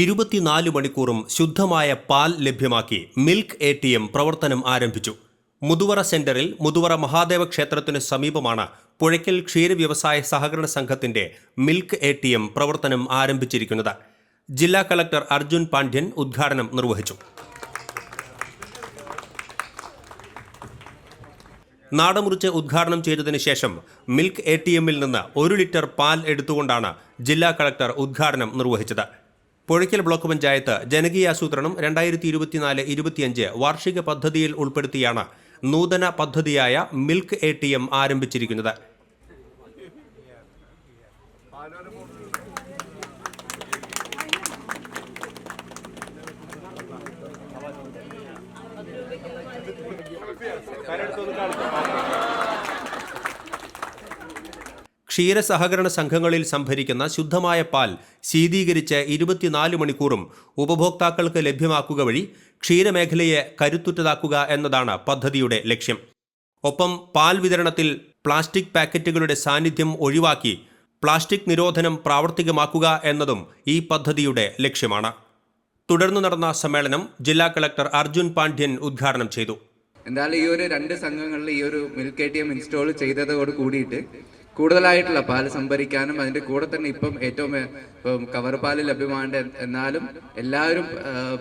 ഇരുപത്തിനാല് മണിക്കൂറും ശുദ്ധമായ പാൽ ലഭ്യമാക്കി മിൽക്ക് എ ടി എം പ്രവർത്തനം ആരംഭിച്ചു. മുതുവറ സെന്ററിൽ മുതുവറ മഹാദേവ ക്ഷേത്രത്തിന് സമീപമാണ് പുഴയ്ക്കൽ ക്ഷീര വ്യവസായ സഹകരണ സംഘത്തിന്റെ മിൽക്ക് എ ടി എം പ്രവർത്തനം ആരംഭിച്ചിരിക്കുന്നത്. ജില്ലാ കളക്ടർ അർജുൻ പാണ്ഡ്യൻ ഉദ്ഘാടനം നിർവഹിച്ചു. നാടമുറിച്ച് ഉദ്ഘാടനം ചെയ്തതിനു ശേഷം മിൽക്ക് എ ടി എമ്മിൽ നിന്ന് ഒരു ലിറ്റർ പാൽ എടുത്തുകൊണ്ടാണ് ജില്ലാ കളക്ടർ ഉദ്ഘാടനം നിർവഹിച്ചത്. പുഴയ്ക്കൽ ബ്ലോക്ക് പഞ്ചായത്ത് ജനകീയാസൂത്രണം രണ്ടായിരത്തി ഇരുപത്തിനാല് ഇരുപത്തിയഞ്ച് വാർഷിക പദ്ധതിയിൽ ഉൾപ്പെടുത്തിയാണ് നൂതന പദ്ധതിയായ മിൽക്ക് എ ടി എം ആരംഭിച്ചിരിക്കുന്നത്. ക്ഷീരസഹകരണ സംഘങ്ങളിൽ സംഭരിക്കുന്ന ശുദ്ധമായ പാൽ ശീതീകരിച്ച് ഇരുപത്തിനാല് മണിക്കൂറും ഉപഭോക്താക്കൾക്ക് ലഭ്യമാക്കുക വഴി ക്ഷീരമേഖലയെ കരുത്തുറ്റതാക്കുക എന്നതാണ് പദ്ധതിയുടെ ലക്ഷ്യം. ഒപ്പം പാൽ വിതരണത്തിൽ പ്ലാസ്റ്റിക് പാക്കറ്റുകളുടെ സാന്നിധ്യം ഒഴിവാക്കി പ്ലാസ്റ്റിക് നിരോധനം പ്രാവർത്തികമാക്കുക എന്നതും ഈ പദ്ധതിയുടെ ലക്ഷ്യമാണ്. തുടർന്ന് നടന്ന സമ്മേളനം ജില്ലാ കളക്ടർ അർജുൻ പാണ്ഡ്യൻ ഉദ്ഘാടനം ചെയ്തു. എന്തായാലും ഈ ഒരു രണ്ട് സംഘങ്ങളിൽ ഈ ഒരു milk A T M install ചെയ്തതോട് കൂടിയിട്ട് കൂടുതലായിട്ടുള്ള പാൽ സംഭരിക്കാനും അതിന്റെ കൂടെ തന്നെ ഇപ്പം ഏറ്റവും ഇപ്പം കവർ പാൽ ലഭ്യമാണ് എന്നാലും എല്ലാവരും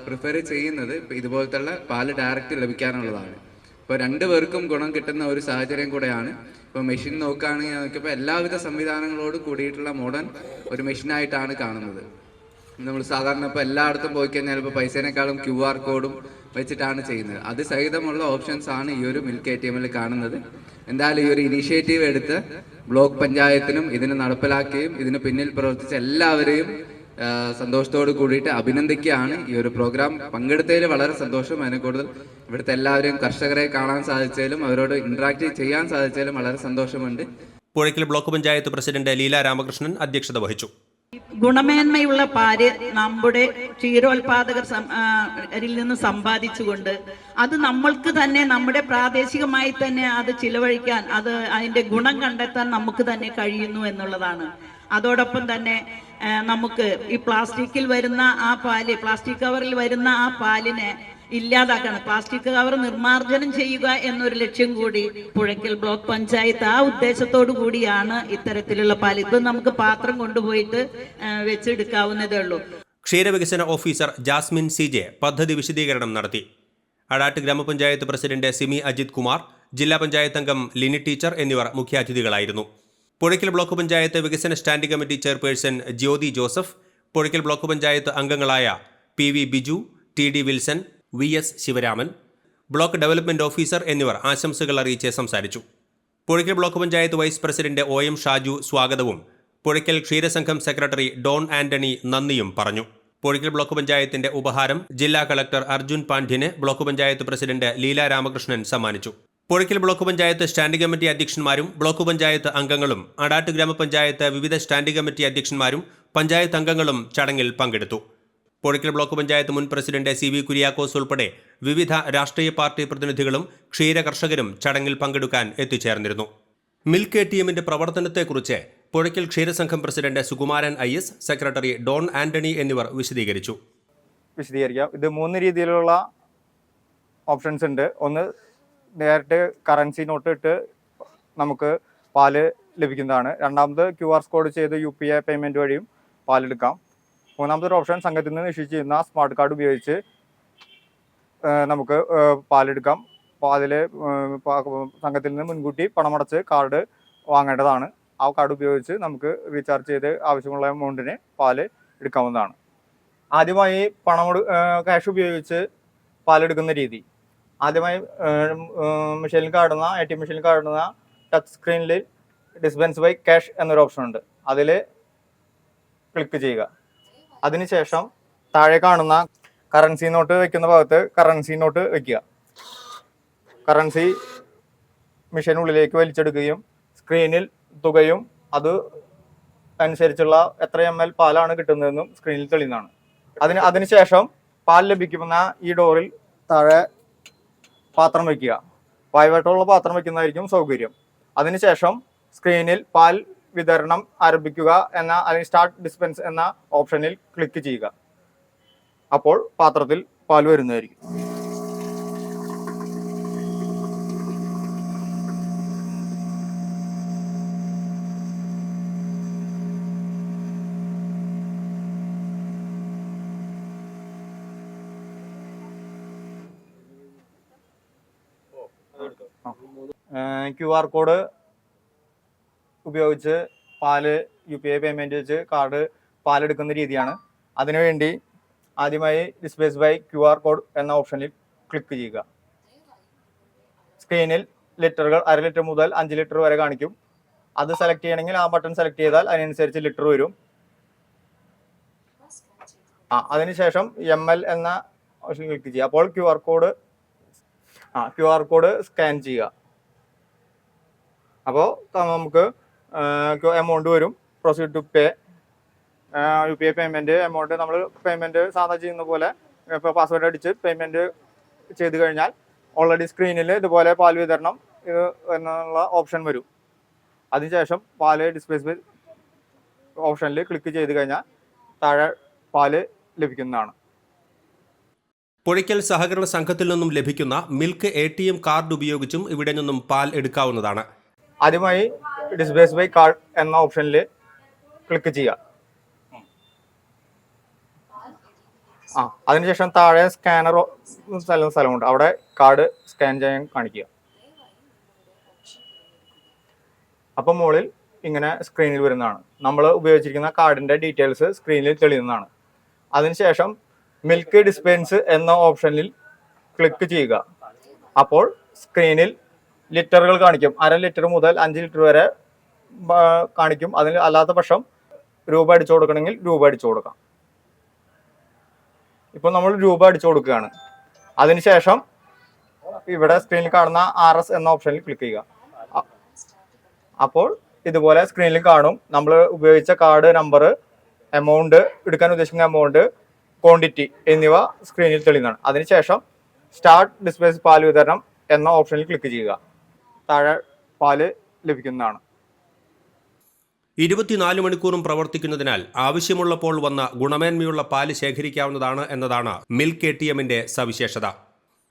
പ്രിഫർ ചെയ്യുന്നത് ഇതുപോലത്തുള്ള പാൽ ഡയറക്റ്റ് ലഭിക്കാനുള്ളതാണ്. ഇപ്പോൾ രണ്ടുപേർക്കും ഗുണം കിട്ടുന്ന ഒരു സാഹചര്യം കൂടെയാണ്. ഇപ്പോൾ മെഷീൻ നോക്കുകയാണെങ്കിൽ നോക്കിയപ്പോൾ എല്ലാവിധ സംവിധാനങ്ങളോട് കൂടിയിട്ടുള്ള മോഡേൺ ഒരു മെഷീനായിട്ടാണ് കാണുന്നത്. നമ്മൾ സാധാരണ ഇപ്പോൾ എല്ലായിടത്തും പോയി കഴിഞ്ഞാൽ ഇപ്പോൾ പൈസേനേക്കാളും ക്യു ആർ കോഡും വെച്ചിട്ടാണ് ചെയ്യുന്നത്. അത് സഹിതമുള്ള ഓപ്ഷൻസ് ആണ് ഈ ഒരു മിൽക്ക് എ ടി എമ്മിൽ കാണുന്നത്. എന്തായാലും ഈ ഒരു ഇനീഷ്യേറ്റീവ് എടുത്ത് ബ്ലോക്ക് പഞ്ചായത്തിനും ഇതിനെ നടപ്പിലാക്കുകയും ഇതിന് പിന്നിൽ പ്രവർത്തിച്ച എല്ലാവരെയും സന്തോഷത്തോട് കൂടിയിട്ട് അഭിനന്ദിക്കുകയാണ്. ഈ ഒരു പ്രോഗ്രാം പങ്കെടുത്തതിൽ വളരെ സന്തോഷം. അതിനെ കൂടുതൽ ഇവിടുത്തെ എല്ലാവരെയും കർഷകരെ കാണാൻ സാധിച്ചതിലും അവരോട് ഇന്ററാക്ട് ചെയ്യാൻ സാധിച്ചതിലും വളരെ സന്തോഷമുണ്ട്. പുഴയ്ക്കൽ ബ്ലോക്ക് പഞ്ചായത്ത് പ്രസിഡന്റ് ലീല രാമകൃഷ്ണൻ അധ്യക്ഷത വഹിച്ചു. ഗുണമേന്മയുള്ള പാൽ നമ്മുടെ ക്ഷീരോത്പാദകർ നിന്ന് സമ്പാദിച്ചുകൊണ്ട് അത് നമ്മൾക്ക് തന്നെ നമ്മുടെ പ്രാദേശികമായി തന്നെ അത് ചിലവഴിക്കാൻ അത് അതിന്റെ ഗുണം കണ്ടെത്താൻ നമുക്ക് തന്നെ കഴിയുന്നു എന്നുള്ളതാണ്. അതോടൊപ്പം തന്നെ നമുക്ക് ഈ പ്ലാസ്റ്റിക്കിൽ വരുന്ന ആ പാൽ പ്ലാസ്റ്റിക് കവറിൽ വരുന്ന ആ പാലിനെ ഇല്ലാതാക്കണം. പ്ലാസ്റ്റിക് കവർ നിർമ്മാർജനം ചെയ്യുക എന്നൊരു ലക്ഷ്യം കൂടി പുഴയ്ക്കൽ ബ്ലോക്ക് പഞ്ചായത്ത് ആ ഉദ്ദേശത്തോടു കൂടിയാണ് ഇത്തരത്തിലുള്ള പാൽ നമുക്ക് പാത്രം കൊണ്ടുപോയിട്ട് വെച്ചെടുക്കാവുന്നതേ ഉള്ളൂ. ക്ഷീരവികസന ഓഫീസർ ജാസ്മിൻ സി ജെ പദ്ധതി വിശദീകരണം നടത്തി. അടാട്ട് ഗ്രാമപഞ്ചായത്ത് പ്രസിഡന്റ് സിമി അജിത് കുമാർ ജില്ലാ പഞ്ചായത്ത് അംഗം ലിനി ടീച്ചർ എന്നിവർ മുഖ്യാതിഥികളായിരുന്നു. പുഴയ്ക്കൽ ബ്ലോക്ക് പഞ്ചായത്ത് വികസന standing committee chairperson Jyothi Joseph Puzhakkal block panchayat അംഗങ്ങളായ P V Biju T D Wilson V S Sivaraman block development officer എന്നിവർ ആശംസകൾ അറിയിച്ച് സംസാരിച്ചു. Puzhakkal block panchayat vice president O M Shaju സ്വാഗതവും പുഴയ്ക്കൽ ക്ഷീരസംഘം സെക്രട്ടറി ഡോൺ ആന്റണി നന്ദിയും പറഞ്ഞു. പുഴയ്ക്കൽ ബ്ലോക്ക് പഞ്ചായത്തിന്റെ ഉപഹാരം ജില്ലാ കളക്ടർ അർജുൻ പാണ്ഡ്യന് ബ്ലോക്ക് പഞ്ചായത്ത് പ്രസിഡന്റ് ലീല രാമകൃഷ്ണൻ സമ്മാനിച്ചു. Puzhakkal block panchayat standing committee അധ്യക്ഷന്മാരും block panchayat അംഗങ്ങളും അടാട്ട് ഗ്രാമപഞ്ചായത്ത് വിവിധ സ്റ്റാൻഡിംഗ് കമ്മിറ്റി അധ്യക്ഷന്മാരും പഞ്ചായത്ത് അംഗങ്ങളും ചടങ്ങിൽ പങ്കെടുത്തു. പുഴയ്ക്കൽ ബ്ലോക്ക് പഞ്ചായത്ത് മുൻ പ്രസിഡന്റ് സി വി കുര്യാക്കോസ് ഉൾപ്പെടെ വിവിധ രാഷ്ട്രീയ പാർട്ടി പ്രതിനിധികളും ക്ഷീര കർഷകരും ചടങ്ങിൽ പങ്കെടുക്കാൻ എത്തിച്ചേർന്നിരുന്നു. മിൽക്ക് എ ടി എമ്മിന്റെ പ്രവർത്തനത്തെക്കുറിച്ച് Puzhakkal ക്ഷീരസംഘം president Sukumaran I S secretary Don Antony എന്നിവർ വിശദീകരിച്ചു. വിശദീകരിക്കാം. ഇത് മൂന്ന് രീതിയിലുള്ള ഓപ്ഷൻസ് ഉണ്ട്. ഒന്ന് നേരിട്ട് കറൻസി നോട്ട് ഇട്ട് നമുക്ക് പാൽ ലഭിക്കുന്നതാണ്. രണ്ടാമത് ക്യു ആർ കോഡ് ചെയ്ത് യു പി ഐ പേയ്മെന്റ് വഴിയും പാലെടുക്കാം. മൂന്നാമത്തെ ഒരു ഓപ്ഷൻ സംഘത്തിൽ നിന്ന് ചെയ്യുന്ന സ്മാർട്ട് കാർഡ് ഉപയോഗിച്ച് നമുക്ക് പാലെടുക്കാം അപ്പോൾ അതിൽ സംഘത്തിൽ നിന്ന് മുൻകൂട്ടി പണമടച്ച് കാർഡ് വാങ്ങേണ്ടതാണ്. ആ കാർഡ് ഉപയോഗിച്ച് നമുക്ക് റീചാർജ് ചെയ്ത് ആവശ്യമുള്ള എമൗണ്ടിന് പാൽ എടുക്കാവുന്നതാണ്. ആദ്യമായി പണം ക്യാഷ് ഉപയോഗിച്ച് പാലെടുക്കുന്ന രീതി. ആദ്യമായി മെഷീനിൽ കാണുന്ന എ ടി എം മെഷീനിൽ കാണുന്ന ടച്ച് സ്ക്രീനിൽ ഡിസ്പെൻസ് ബൈ ക്യാഷ് എന്നൊരു ഓപ്ഷൻ ഉണ്ട്. അതിൽ ക്ലിക്ക് ചെയ്യുക. അതിനുശേഷം താഴെ കാണുന്ന കറൻസി നോട്ട് വെക്കുന്ന ഭാഗത്ത് കറൻസി നോട്ട് വെക്കുക. കറൻസി മെഷീനുള്ളിലേക്ക് വലിച്ചെടുക്കുകയും സ്ക്രീനിൽ തുകയും അത് അനുസരിച്ചുള്ള എത്ര എം എൽ പാലാണ് കിട്ടുന്നതെന്നും സ്ക്രീനിൽ തെളിയുന്നതാണ്. അതിന് അതിനുശേഷം പാൽ ലഭിക്കുന്ന ഈ ഡോറിൽ താഴെ പാത്രം വയ്ക്കുക വായുവായിട്ടുള്ള പാത്രം വയ്ക്കുന്നതായിരിക്കും സൗകര്യം. അതിനുശേഷം സ്ക്രീനിൽ പാൽ വിതരണം ആരംഭിക്കുക എന്ന അല്ലെങ്കിൽ സ്റ്റാർട്ട് ഡിസ്പെൻസ് എന്ന ഓപ്ഷനിൽ ക്ലിക്ക് ചെയ്യുക. അപ്പോൾ പാത്രത്തിൽ പാൽ വരുന്നതായിരിക്കും. ക്യു ആർ കോഡ് ഉപയോഗിച്ച് പാൽ യു പി ഐ പേയ്മെന്റ് വെച്ച് കാർഡ് പാലെടുക്കുന്ന രീതിയാണ്. അതിനുവേണ്ടി ആദ്യമായി dispense by Q R code എന്ന ഓപ്ഷനിൽ ക്ലിക്ക് ചെയ്യുക. സ്ക്രീനിൽ ലിറ്ററുകൾ അര ലിറ്റർ മുതൽ അഞ്ച് ലിറ്റർ വരെ കാണിക്കും. അത് സെലക്ട് ചെയ്യണമെങ്കിൽ ആ ബട്ടൺ സെലക്ട് ചെയ്താൽ അതിനനുസരിച്ച് ലിറ്റർ വരും. ആ അതിനുശേഷം എം എൽ എന്ന ഓപ്ഷൻ ക്ലിക്ക് ചെയ്യുക. അപ്പോൾ ക്യു ആർ കോഡ് ആ ക്യു ആർ കോഡ് സ്കാൻ ചെയ്യുക. അപ്പോൾ നമുക്ക് എമൗണ്ട് വരും. Proceed to pay U P I payment amount നമ്മൾ പേയ്മെന്റ് സാധാരണ ചെയ്യുന്ന പോലെ ഇപ്പോൾ പാസ്വേഡ് അടിച്ച് പേയ്മെന്റ് ചെയ്ത് കഴിഞ്ഞാൽ ഓൾറെഡി സ്ക്രീനിൽ ഇതുപോലെ പാൽ വിതരണം ഇത് എന്നുള്ള ഓപ്ഷൻ വരും. അതിനുശേഷം പാൽ ഡിസ്പ്ലേസ് ഓപ്ഷനിൽ ക്ലിക്ക് ചെയ്ത് കഴിഞ്ഞാൽ താഴെ പാൽ ലഭിക്കുന്നതാണ്. പുഴയ്ക്കൽ സഹകരണ സംഘത്തിൽ നിന്നും ലഭിക്കുന്ന milk A T M card ഉപയോഗിച്ചും ഇവിടെ നിന്നും പാൽ എടുക്കാവുന്നതാണ്. ആദ്യമായി ഡിസ്പ്ലേസ് ബൈ കാർഡ് എന്ന ഓപ്ഷനിൽ ക്ലിക്ക് ചെയ്യുക. ആ അതിനുശേഷം താഴെ സ്കാനർ സ്ഥലം സ്ഥലമുണ്ട്. അവിടെ കാർഡ് സ്കാൻ ചെയ്യാൻ കാണിക്കുക. അപ്പം മുകളിൽ ഇങ്ങനെ സ്ക്രീനിൽ വരുന്നതാണ്. നമ്മൾ ഉപയോഗിച്ചിരിക്കുന്ന കാർഡിന്റെ ഡീറ്റെയിൽസ് സ്ക്രീനിൽ തെളിയുന്നതാണ്. അതിനുശേഷം മിൽക്ക് ഡിസ്പെൻസ് എന്ന ഓപ്ഷനിൽ ക്ലിക്ക് ചെയ്യുക. അപ്പോൾ സ്ക്രീനിൽ ലിറ്ററുകൾ കാണിക്കും. അര ലിറ്റർ മുതൽ അഞ്ച് ലിറ്റർ വരെ കാണിക്കും. അതിന് അല്ലാത്ത പക്ഷം രൂപ അടിച്ചു കൊടുക്കണമെങ്കിൽ രൂപ അടിച്ചു കൊടുക്കാം. ഇപ്പോൾ നമ്മൾ രൂപ അടിച്ചു കൊടുക്കുകയാണ്. അതിനുശേഷം ഇവിടെ സ്ക്രീനിൽ കാണുന്ന ആർ എസ് എന്ന ഓപ്ഷനിൽ ക്ലിക്ക് ചെയ്യുക. അപ്പോൾ ഇതുപോലെ സ്ക്രീനിൽ കാണും. നമ്മൾ ഉപയോഗിച്ച കാർഡ് നമ്പർ എമൗണ്ട് എടുക്കാൻ ഉദ്ദേശിക്കുന്ന എമൗണ്ട് ക്വാണ്ടിറ്റി എന്നിവ സ്ക്രീനിൽ തെളിയുന്നതാണ്. അതിനുശേഷം സ്റ്റാർട്ട് ഡിസ്പ്ലേസ് പാൽ വിതരണം എന്ന ഓപ്ഷനിൽ ക്ലിക്ക് ചെയ്യുക. താഴെ പാൽ ലഭിക്കുന്നതാണ്. ഇരുപത്തിനാല് മണിക്കൂറും പ്രവർത്തിക്കുന്നതിനാൽ ആവശ്യമുള്ളപ്പോൾ വന്ന ഗുണമേന്മയുള്ള പാൽ ശേഖരിക്കാവുന്നതാണ് എന്നതാണ് മിൽക്ക് എ ടി എമ്മിന്റെ സവിശേഷത.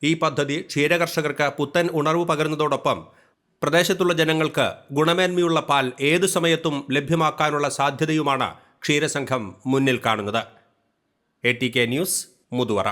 ഈ പദ്ധതി ക്ഷീരകർഷകർക്ക് പുത്തൻ ഉണർവ് പകരുന്നതോടൊപ്പം പ്രദേശത്തുള്ള ജനങ്ങൾക്ക് ഗുണമേന്മയുള്ള പാൽ ഏതു സമയത്തും ലഭ്യമാക്കാനുള്ള സാധ്യതയുമാണ് ക്ഷീരസംഘം മുന്നിൽ കാണുന്നത്. A T K news Muthuvara.